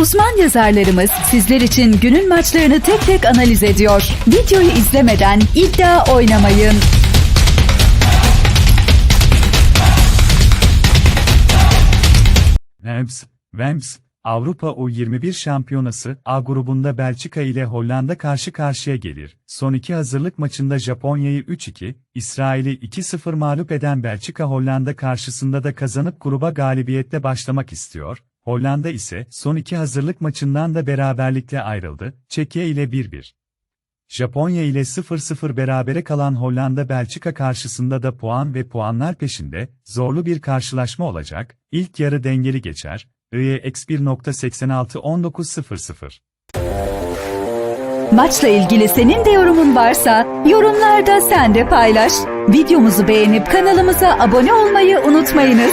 Uzman yazarlarımız sizler için günün maçlarını tek tek analiz ediyor. Videoyu izlemeden iddia oynamayın. Rams, Rams, Avrupa U21 Şampiyonası A grubunda Belçika ile Hollanda karşı karşıya gelir. Son iki hazırlık maçında Japonya'yı 3-2, İsrail'i 2-0 mağlup eden Belçika Hollanda karşısında da kazanıp gruba galibiyetle başlamak istiyor. Hollanda ise son iki hazırlık maçından da beraberlikle ayrıldı, Çekya ile 1-1. Japonya ile 0-0 berabere kalan Hollanda Belçika karşısında da puan ve puanlar peşinde, zorlu bir karşılaşma olacak, ilk yarı dengeli geçer, IEX 1.86-19.00. Maçla ilgili senin de yorumun varsa yorumlarda sen de paylaş. Videomuzu beğenip kanalımıza abone olmayı unutmayınız.